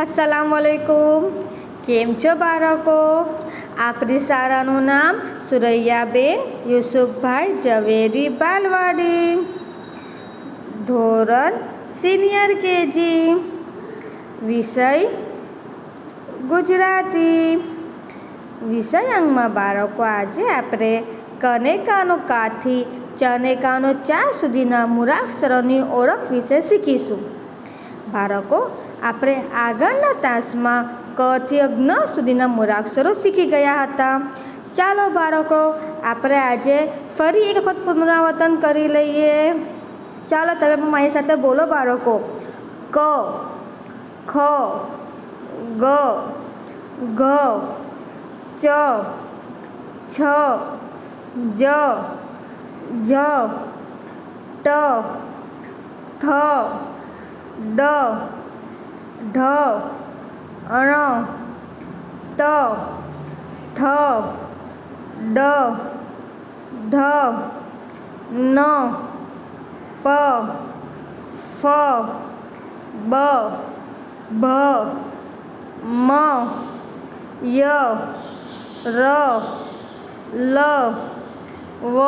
અસલામ વાલેકુમ કેમ છો બાળકો આપણી શાળાનું નામ સુરૈયાબેન યુસુફભાઈ ઝવેરી બાલવાડી ધોરણ સિનિયર કેજી વિષય ગુજરાતી વિષય અંગમાં બાળકો આજે આપણે કનેકાનો કાથી ચનેકાનો ચા સુધીના મૂળાક્ષરોની ઓળખ વિશે શીખીશું બાળકો આપણે આગળના તાસમાં કથી જ્ઞ સુધીના મૂળાક્ષરો શીખી ગયા હતા. ચાલો બાળકો, આપણે આજે ફરી એક વખત પુનરાવર્તન કરી લઈએ. ચાલો તમે પણ મારી સાથે બોલો બાળકો. ક, ખ, ગ ઘ ચ, છ, જ જ, ટ, થ, ડ ઢ, અણ, ત ઠ ડ, ઢ, ન, પ, ફ, બ, ભ, મ, ય, ર, લ, વ,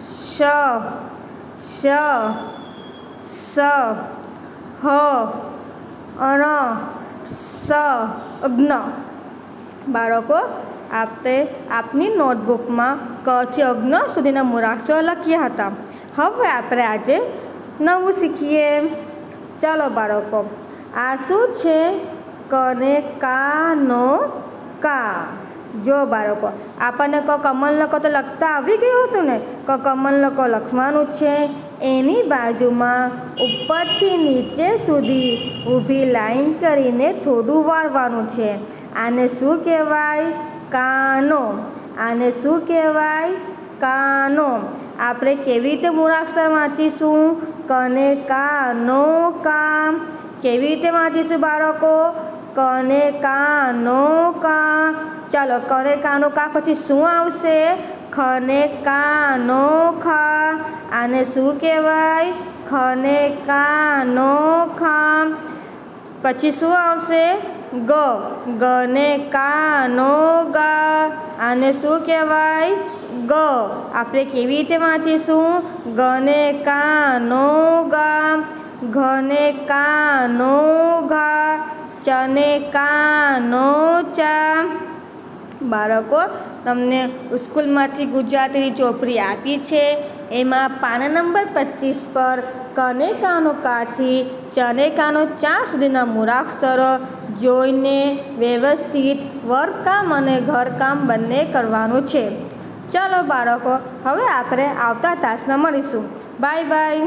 શ શ, સ, હ અણ અજ્ઞ બાળકો આપણે આપની નોટબુકમાં કથી અજ્ઞ સુધીના મૂળાક્ષરો લખ્યા હતા. હવે આપણે આજે નવું શીખીએ. ચાલો બાળકો, આ શું છે? કને કાનો કા. જો બાળકો, આપણને ક કમલ ક તો લખતા આવી ગયું હતું ને, ક કમલનો ક લખવાનું છે. એની બાજુમાં ઉપરથી નીચે સુધી ઊભી લાઈન કરીને થોડું વાળવાનું છે. આને શું કહેવાય? કાનો. આને શું કહેવાય? કાનો. આપણે કેવી રીતે મૂળાક્ષર વાંચીશું? કને કાનો કા કેવી રીતે વાંચીશું બાળકો? કને કાનો કા ચાલો, કને કાનો કા પછી શું આવશે? ખને કાનો ખા આને શું કહેવાય? ખને કાનો ખામ. પછી શું આવશે? ગ. ગને કાનો ગા. આને શું કહેવાય? ગ. આપણે કેવી રીતે વાંચીશું? ગને કાનો ગા. ઘને કાનો ઘા. ચને કાનો ચા. બાળકો, તમને સ્કૂલમાંથી ગુજરાતીની ચોપડી આપી છે. એમાં પાના નંબર પચીસ પર કનેકાનો કાથી ચને ચા સુધીના મૂળાક્ષરો જોઈને વ્યવસ્થિત વર્કકામ અને ઘરકામ બંને કરવાનું છે. ચલો બાળકો, હવે આપણે આવતા તાસમાં મળીશું. Bye bye.